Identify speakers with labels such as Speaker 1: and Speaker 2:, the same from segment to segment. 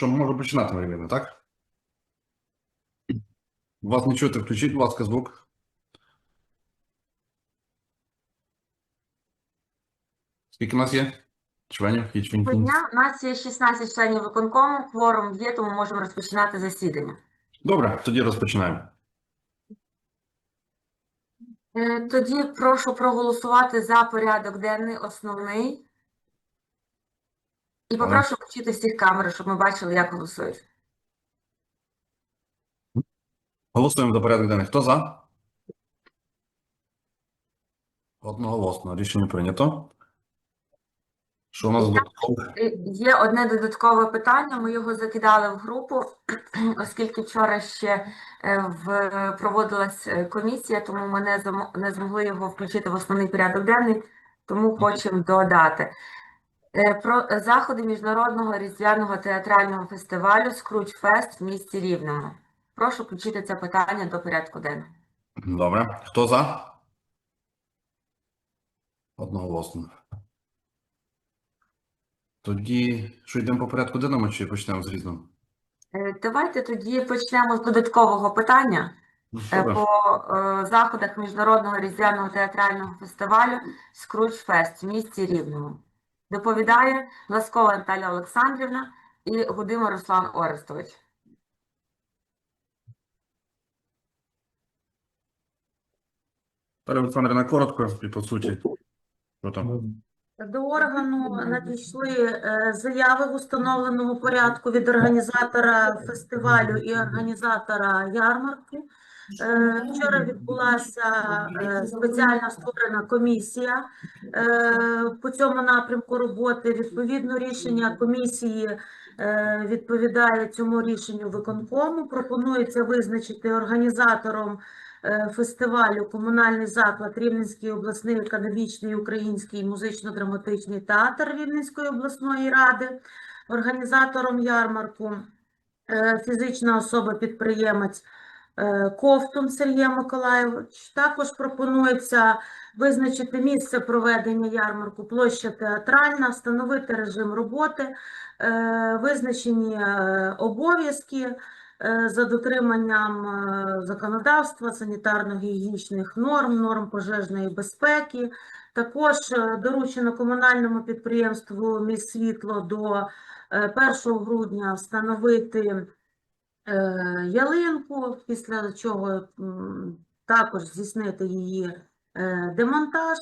Speaker 1: Що може починати Марина, так? Вас не чути, включіть, будь ласка, звук. Скільки у нас є? Членів і членів?
Speaker 2: Дня. У нас є 16 членів виконкому, кворум є, тому можемо розпочинати засідання.
Speaker 1: Добре, тоді розпочинаємо.
Speaker 2: Е, Тоді прошу проголосувати за порядок денний основний. І попрошу включити всіх камери, щоб ми бачили, як голосують.
Speaker 1: Голосуємо за порядок денний. Хто за? Одноголосно. Рішення прийнято. Що у нас додатково?
Speaker 2: Е, Є одне додаткове питання. Ми його закидали в групу, оскільки вчора ще е, в, проводилась е, комісія, тому ми не змогли його включити в основний порядок денний, тому хочемо додати. Е, Про е, заходи міжнародного різдвяного театрального фестивалю Скрудж-Фест в місті Рівному. Прошу включити це питання до порядку денного.
Speaker 1: Добре. Хто за? Одноголосно. Тоді, що йдемо по порядку денному чи почнемо з різним?
Speaker 2: Е, Давайте тоді почнемо з додаткового питання.
Speaker 1: Ну,
Speaker 2: по е, заходах міжнародного різдвяного театрального фестивалю Скрудж-Фест в місті Рівному. Доповідає Ласкова Наталя Олександрівна і Гудима Руслан Орестович.
Speaker 1: Наталя Олександрівна, коротко і по суті. Що там?
Speaker 3: До органу надійшли е, заяви в установленому порядку від організатора фестивалю і організатора ярмарки. Е, Вчора відбулася е, спеціально створена комісія е, по цьому напрямку роботи. Відповідно, рішення комісії відповідає цьому рішенню виконкому. Пропонується визначити організатором фестивалю комунальний заклад Рівненський обласний академічний український музично-драматичний театр Рівненської обласної ради, організатором ярмарку фізична особа-підприємець Ковтун Сергій Миколайович. Також пропонується визначити місце проведення ярмарку, площа театральна, встановити режим роботи, е, визначені е, обов'язки е, за дотриманням е, законодавства, санітарно-гігієнічних норм, норм пожежної безпеки. Також е, доручено комунальному підприємству «Міськсвітло» до е, 1 грудня встановити е, ялинку, після чого також здійснити її е, демонтаж.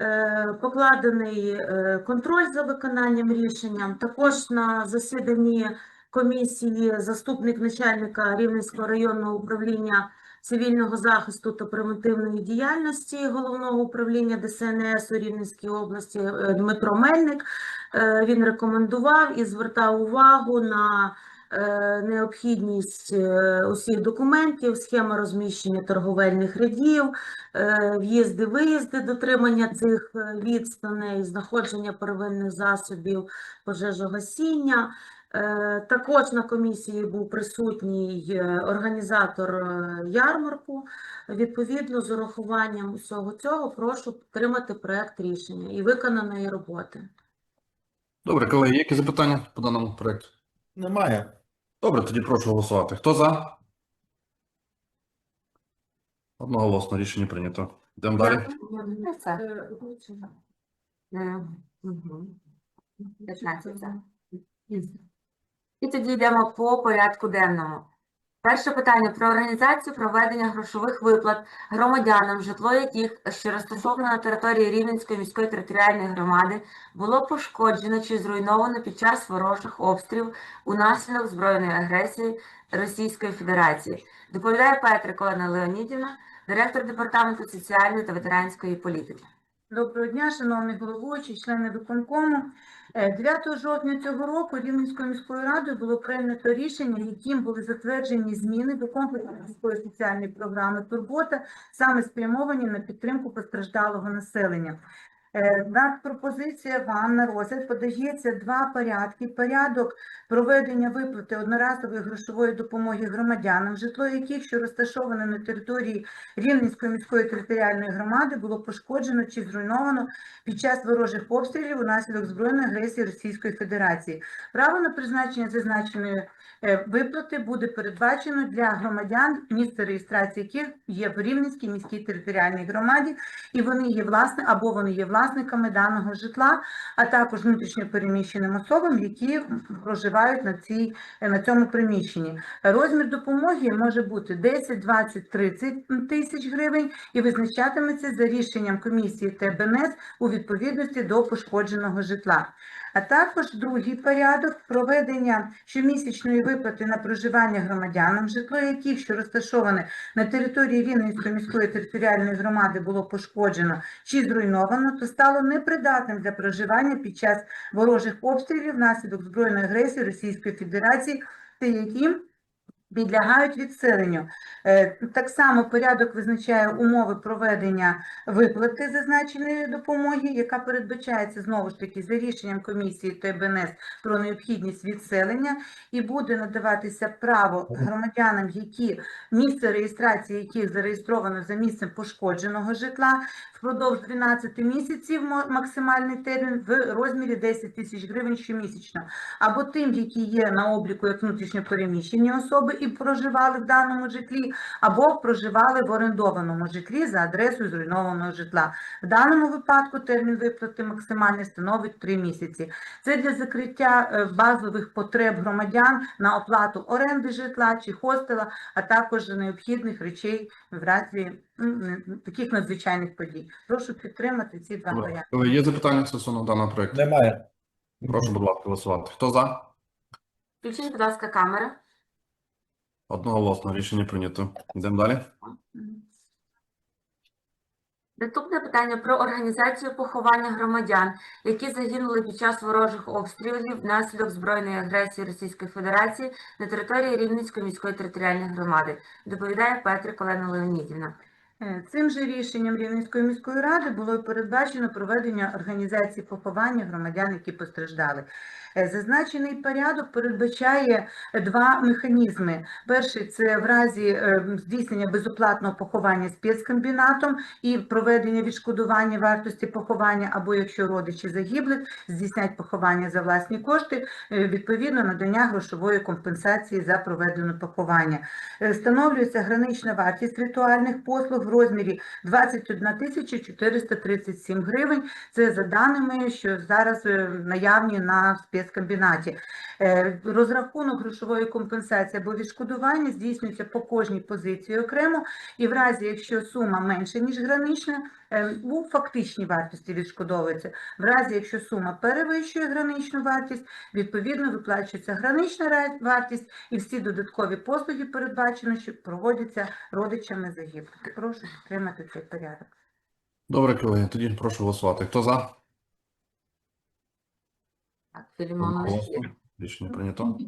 Speaker 3: Е, Покладений е, контроль за виконанням рішенням. Також на засіданні комісії заступник начальника Рівненського районного управління цивільного захисту та превентивної діяльності головного управління ДСНС у Рівненській області е, Дмитро Мельник. Е, Він рекомендував і звертав увагу на е, необхідність е, усіх документів, схема розміщення торговельних рядів, е, в'їзди, виїзди, дотримання цих е, відстаней, знаходження первинних засобів пожежогасіння. Е, Також на комісії був присутній е, організатор е, ярмарку. Відповідно, з урахуванням усього цього прошу підтримати проект рішення і виконаної роботи.
Speaker 1: Добре, колеги, які запитання по даному проекту?
Speaker 4: Немає.
Speaker 1: Добре, тоді прошу голосувати. Хто за? Одноголосно рішення прийнято. Йдемо далі.
Speaker 2: Е, мгм. 15 за. І тоді йдемо по порядку денному. Перше питання про організацію проведення грошових виплат громадянам, житло яких, що розташовано на території Рівненської міської територіальної громади, було пошкоджено чи зруйновано під час ворожих обстрілів унаслідок збройної агресії Російської Федерації. Доповідає Петрик Олена Леонідівна, директор департаменту соціальної та ветеранської політики.
Speaker 3: Доброго дня, шановні головуючі, члени виконкому. Е, 9 жовтня цього року Рівненською міською радою було прийнято рішення, яким були затверджені зміни до комплексної міської соціальної програми «Турбота», саме спрямовані на підтримку постраждалого населення.
Speaker 4: Е, На пропозиція вам на розгляд подається два порядки. Порядок проведення виплати одноразової грошової допомоги громадянам, житло яких, що розташоване на території Рівненської міської територіальної громади, було пошкоджено чи зруйновано під час ворожих обстрілів унаслідок збройної агресії Російської Федерації. Право на призначення зазначеної е, виплати буде передбачено для громадян, місце реєстрації яких є в Рівненській міській територіальній громаді, і вони є власне або вони є власниками даного житла, а також внутрішньопереміщеним особам, які проживають на цій на цьому приміщенні. Розмір допомоги може бути 10, 20, 30 тисяч гривень і визначатиметься за рішенням комісії ТБНС у відповідності до пошкодженого житла. А також другий порядок проведення щомісячної виплати на проживання громадянам, житло яких, що розташоване на території Рівненської міської територіальної громади, було пошкоджено чи зруйновано, то стало непридатним для проживання під час ворожих обстрілів внаслідок збройної агресії Російської Федерації, та яким підлягають відселенню. Е, Так само порядок визначає умови проведення виплати зазначеної допомоги, яка передбачається знову ж таки за рішенням комісії ТБНС про необхідність відселення, і буде надаватися право громадянам, які місце реєстрації яких зареєстровано за місцем пошкодженого житла впродовж 12 місяців максимальний термін в розмірі 10 тисяч гривень щомісячно, або тим, які є на обліку як внутрішньо переміщені особи і проживали в даному житлі, або проживали в орендованому житлі за адресою зруйнованого житла. В даному випадку термін виплати максимальний становить 3 місяці. Це для закриття е, базових потреб громадян на оплату оренди житла чи хостела, а також необхідних речей в разі таких надзвичайних подій. Прошу підтримати ці два
Speaker 1: Добре. Є запитання стосовно даного проекту?
Speaker 5: Немає.
Speaker 1: Прошу, будь ласка, голосувати. Хто за?
Speaker 2: Включіть, будь ласка, камери.
Speaker 1: Одноголосно рішення прийнято. Йдемо далі.
Speaker 2: Наступне питання про організацію поховання громадян, які загинули під час ворожих обстрілів внаслідок збройної агресії Російської Федерації на території Рівненської міської територіальної громади. Доповідає Петрик Олена Леонідівна.
Speaker 4: Е, Цим же рішенням Рівненської міської ради було передбачено проведення організації поховання громадян, які постраждали. Е, Зазначений порядок передбачає два механізми. Перший це в разі е, здійснення безоплатного поховання спецкомбінатом і проведення відшкодування вартості поховання, або якщо родичі загиблих здійснять поховання за власні кошти, е, відповідно надання грошової компенсації за проведене поховання. Встановлюється гранична вартість ритуальних послуг в розмірі 21 437 гривень. Це за даними, що зараз наявні на спецкомбінаті. Е, Розрахунок грошової компенсації або відшкодування здійснюється по кожній позиції окремо, і в разі, якщо сума менша, ніж гранична, е, у фактичній вартості відшкодовується. В разі, якщо сума перевищує граничну вартість, відповідно виплачується гранична вартість і всі додаткові послуги передбачено, що проводяться родичами загиблих. Прошу підтримати цей порядок.
Speaker 1: Добре, колеги, тоді прошу голосувати. Хто за?
Speaker 2: Так,
Speaker 1: Голосу. Рішення прийнято.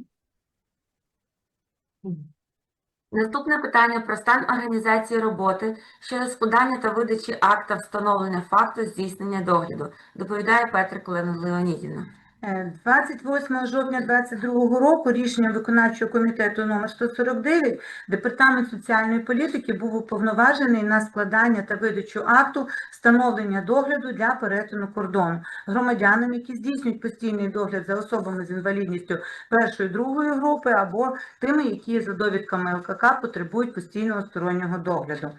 Speaker 2: Наступне питання про стан організації роботи щодо складання та видачі акта встановлення факту здійснення догляду. Доповідає Петрик Леонідівна.
Speaker 4: Е, 28 жовтня 2022 року рішенням виконавчого комітету номер 149 Департамент соціальної політики був уповноважений на складання та видачу акту встановлення догляду для перетину кордону громадянам, які здійснюють постійний догляд за особами з інвалідністю першої другої групи або тими, які за довідками ЛКК потребують постійного стороннього догляду.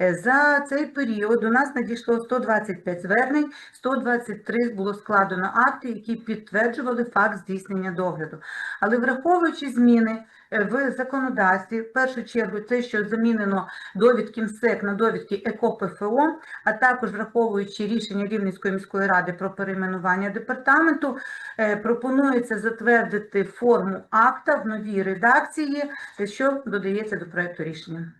Speaker 4: Е, За цей період у нас надійшло 125 звернень, 123 було складено акти, які підтверджували факт здійснення догляду. Але враховуючи зміни е, в законодавстві, в першу чергу те, що замінено довідки МСЕК на довідки ЕКО-ПФО, а також враховуючи рішення Рівненської міської ради про перейменування департаменту, е, пропонується затвердити форму акта в новій редакції, е, що додається до проекту рішення.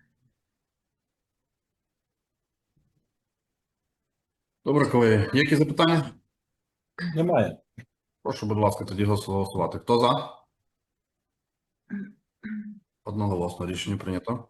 Speaker 1: Добре, колеги, які запитання?
Speaker 5: Немає.
Speaker 1: Прошу, будь ласка, тоді голосувати. Хто за? Одноголосно рішення прийнято.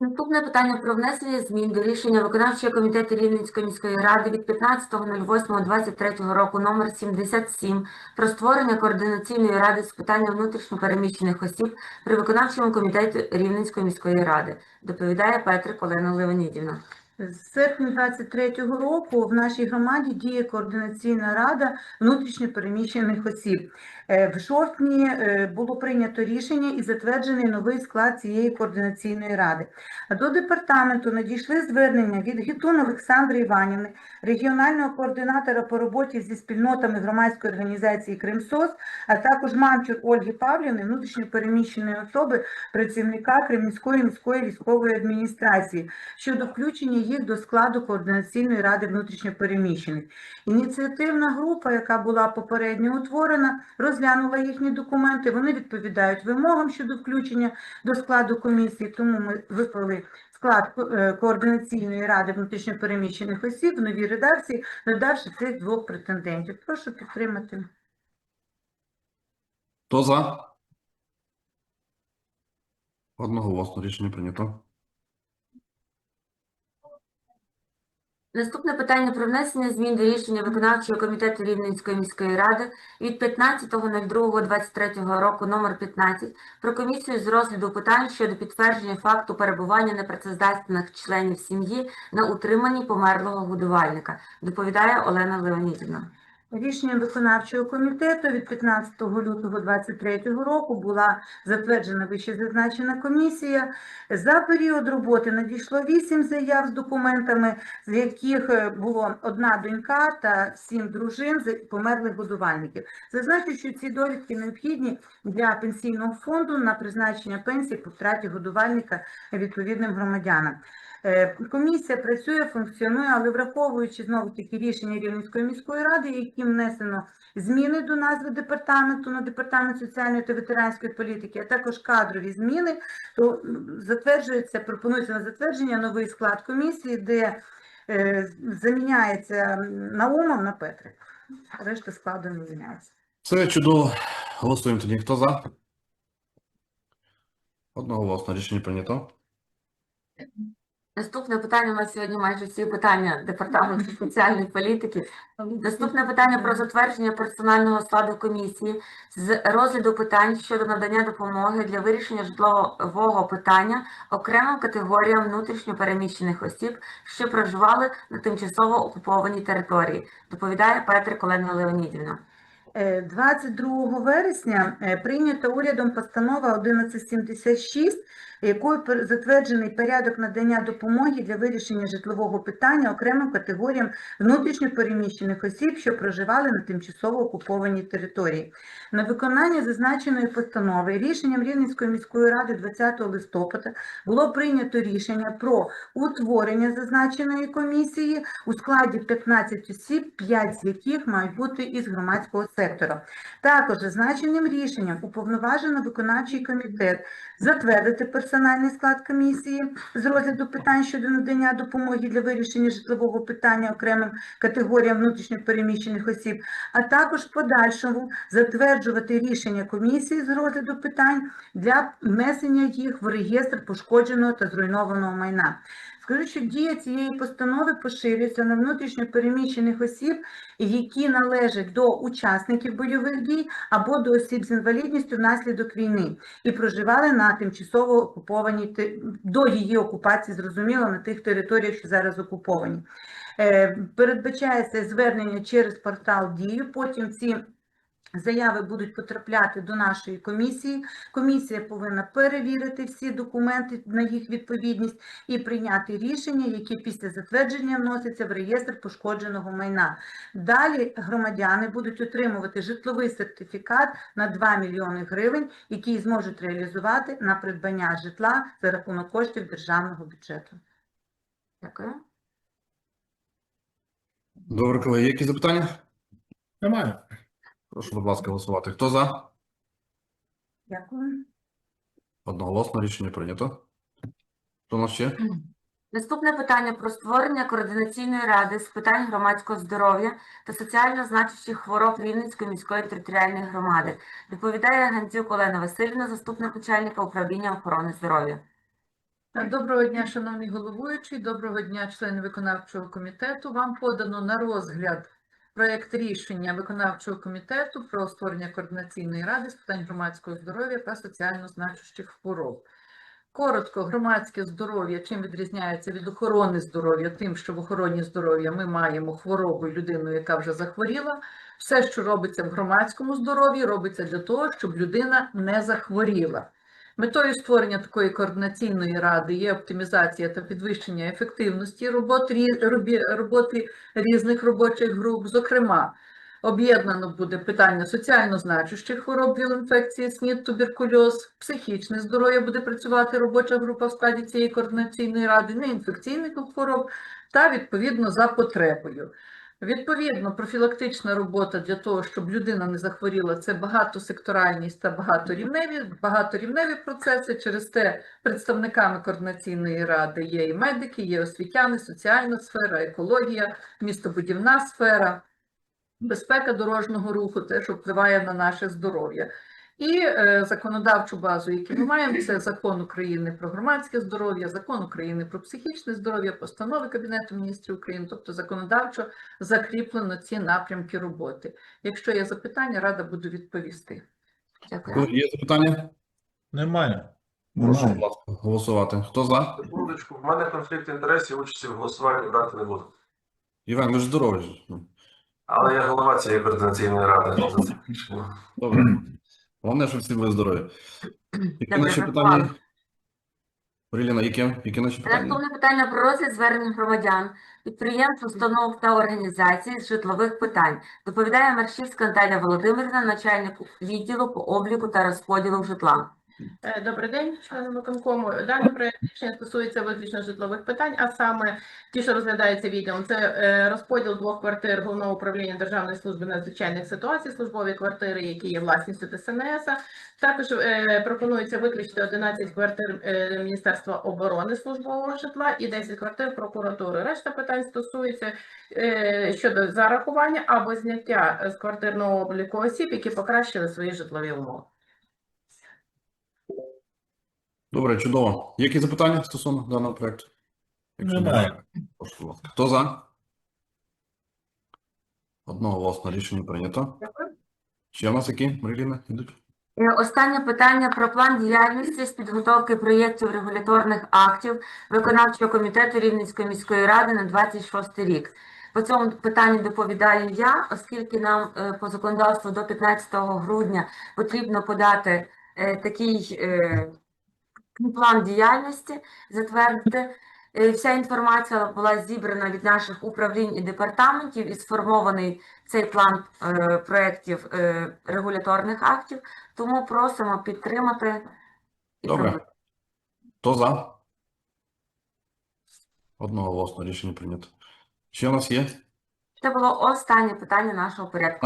Speaker 2: Наступне питання про внесення змін до рішення виконавчого комітету Рівненської міської ради від 15.08.23 року номер 77 про створення координаційної ради з питання внутрішньо переміщених осіб при виконавчому комітеті Рівненської міської ради. Доповідає Петрик Олена Леонідівна.
Speaker 4: З серпня 23-го року в нашій громаді діє координаційна рада внутрішньопереміщених осіб. Е, В жовтні е, було прийнято рішення і затверджений новий склад цієї координаційної ради. До департаменту надійшли звернення від Гітун Олександри Іванівни, регіонального координатора по роботі зі спільнотами громадської організації Кримсос, а також Мамчур Ольги Павлівни, внутрішньопереміщеної особи, працівника Кремінської міської військової адміністрації щодо включення їх до складу координаційної ради внутрішньопереміщених. Ініціативна група, яка була попередньо утворена, розглянула їхні документи. Вони відповідають вимогам щодо включення до складу комісії. Тому ми виклали склад е, координаційної ради внутрішньопереміщених осіб в новій редакції, додавши цих двох претендентів. Прошу підтримати.
Speaker 1: Хто за? Одноголосно рішення прийнято.
Speaker 2: Наступне питання про внесення змін до рішення виконавчого комітету Рівненської міської ради від 15.02.23 року номер 15 про комісію з розгляду питань щодо підтвердження факту перебування непрацездатних членів сім'ї на утриманні померлого годувальника. Доповідає Олена Леонідівна.
Speaker 4: Рішенням виконавчого комітету від 15 лютого 2023 року була затверджена вище зазначена комісія. За період роботи надійшло 8 заяв з документами, з яких е, було одна донька та 7 дружин померлих годувальників. Зазначу, що ці довідки необхідні для пенсійного фонду на призначення пенсії по втраті годувальника відповідним громадянам. Е, Комісія працює, функціонує, але враховуючи знову таки рішення Рівненської міської ради, яким внесено зміни до назви департаменту на департамент соціальної та ветеранської політики, а також кадрові зміни, то затверджується, пропонується на затвердження новий склад комісії, де е, заміняється Наумов на Петрик. Решта складу не зміняється.
Speaker 1: Це чудово. Голосуємо тоді. Хто за? Одноголосно рішення прийнято.
Speaker 2: Наступне питання у нас сьогодні майже всі питання департаменту соціальної політики. Наступне питання про затвердження персонального складу комісії з розгляду питань щодо надання допомоги для вирішення житлового питання окремим категоріям внутрішньо переміщених осіб, що проживали на тимчасово окупованій території. Доповідає Петрик Олена Леонідівна.
Speaker 4: Е, 22 вересня е, прийнята урядом постанова 1176, якою затверджений порядок надання допомоги для вирішення житлового питання окремим категоріям внутрішньо переміщених осіб, що проживали на тимчасово окупованій території. На виконання зазначеної постанови рішенням Рівненської міської ради 20 листопада було прийнято рішення про утворення зазначеної комісії у складі 15 осіб, 5 з яких мають бути із громадського сектора. Також зазначеним рішенням уповноважено виконавчий комітет затвердити персональний склад комісії з розгляду питань щодо надання допомоги для вирішення житлового питання окремим категоріям внутрішньопереміщених осіб, а також в подальшому затверджувати рішення комісії з розгляду питань для внесення їх в реєстр пошкодженого та зруйнованого майна. Скажу, що дія цієї постанови поширюється на внутрішньо переміщених осіб, які належать до учасників бойових дій або до осіб з інвалідністю внаслідок війни і проживали на тимчасово окупованій до її окупації, зрозуміло, на тих територіях, що зараз окуповані. Е, Передбачається звернення через портал Дію. Потім ці Заяви будуть потрапляти до нашої комісії. Комісія повинна перевірити всі документи на їх відповідність і прийняти рішення, які після затвердження вносяться в реєстр пошкодженого майна. Далі громадяни будуть отримувати житловий сертифікат на 2 мільйони гривень, який зможуть реалізувати на придбання житла за рахунок коштів державного бюджету.
Speaker 2: Дякую.
Speaker 1: Добре, колеги, є якісь запитання?
Speaker 5: Немає.
Speaker 1: Прошу, будь ласка, голосувати. Хто за?
Speaker 4: Дякую.
Speaker 1: Одноголосно рішення прийнято. Що у нас ще?
Speaker 2: Наступне питання про створення координаційної ради з питань громадського здоров'я та соціально значущих хвороб Рівненської міської територіальної громади. Доповідає Гандзюк Олена Васильівна, заступник начальника управління охорони здоров'я.
Speaker 6: Доброго дня, шановний головуючий, доброго дня, члени виконавчого комітету. Вам подано на розгляд проєкт рішення виконавчого комітету про створення координаційної ради з питань громадського здоров'я та соціально значущих хвороб. Коротко, громадське здоров'я чим відрізняється від охорони здоров'я? Тим, що в охороні здоров'я ми маємо хворобу і людину, яка вже захворіла. Все, що робиться в громадському здоров'ї, робиться для того, щоб людина не захворіла. Метою створення такої координаційної ради є оптимізація та підвищення ефективності роботи, різних робочих груп. Зокрема, об'єднано буде питання соціально значущих хвороб, віл-інфекції, СНІД, туберкульоз, психічне здоров'я буде працювати робоча група в складі цієї координаційної ради, неінфекційних хвороб та відповідно за потребою. Відповідно, профілактична робота для того, щоб людина не захворіла, це багатосекторальність та багаторівневі, багаторівневі процеси. Через те представниками координаційної ради є і медики, є освітяни, соціальна сфера, екологія, містобудівна сфера, безпека дорожнього руху, те, що впливає на наше здоров'я. І е, законодавчу базу, яку ми маємо, це закон України про громадське здоров'я, закон України про психічне здоров'я, постанови Кабінету міністрів України, тобто законодавчо закріплено ці напрямки роботи. Якщо є запитання, рада буду відповісти.
Speaker 2: Дякую.
Speaker 1: Є запитання?
Speaker 5: Немає.
Speaker 1: Прошу, будь ласка, голосувати. Хто за?
Speaker 7: Секундочку, в мене конфлікт інтересів, участі в голосуванні брати не буду.
Speaker 1: Іван, ви ж здорові.
Speaker 7: Але я голова цієї координаційної ради.
Speaker 1: Добре. Головне, щоб всі були здорові. Які наші питання? Приліна, яке? які наші питання?
Speaker 2: Наступне питання про розгляд звернень громадян, підприємств, установ та організацій з житлових питань. Доповідає Маршівська Наталя Володимирівна, начальник відділу по обліку та розподілу житла.
Speaker 8: Е, Добрий день, члени виконкому. Даний проект рішення стосується виключно житлових питань, а саме ті, що розглядаються відділом. Це е, розподіл двох квартир Головного управління Державної служби надзвичайних ситуацій, службові квартири, які є власністю ДСНС. Також е, пропонується виключити 11 квартир Міністерства оборони службового житла і 10 квартир прокуратури. Решта питань стосується щодо зарахування або зняття з квартирного обліку осіб, які покращили свої житлові умови.
Speaker 1: Добре, чудово. Які запитання стосовно даного проекту? Якщо
Speaker 5: Немає.
Speaker 1: прошу, будь ласка. Хто за? Одноголосно рішення прийнято. Ще в нас які, Маріліна, йдуть?
Speaker 2: Е, Останнє питання про план діяльності з підготовки проєктів регуляторних актів виконавчого комітету Рівненської міської ради на 26 рік. По цьому питанню доповідаю я, оскільки нам е, по законодавству до 15 грудня потрібно подати е, такий план діяльності, затвердити. Е, Вся інформація була зібрана від наших управлінь і департаментів і сформований цей план е, проєктів е, регуляторних актів. Тому просимо підтримати.
Speaker 1: Добре. Хто за? Одноголосно рішення прийнято. Ще в нас є?
Speaker 2: Це було останнє питання нашого порядку.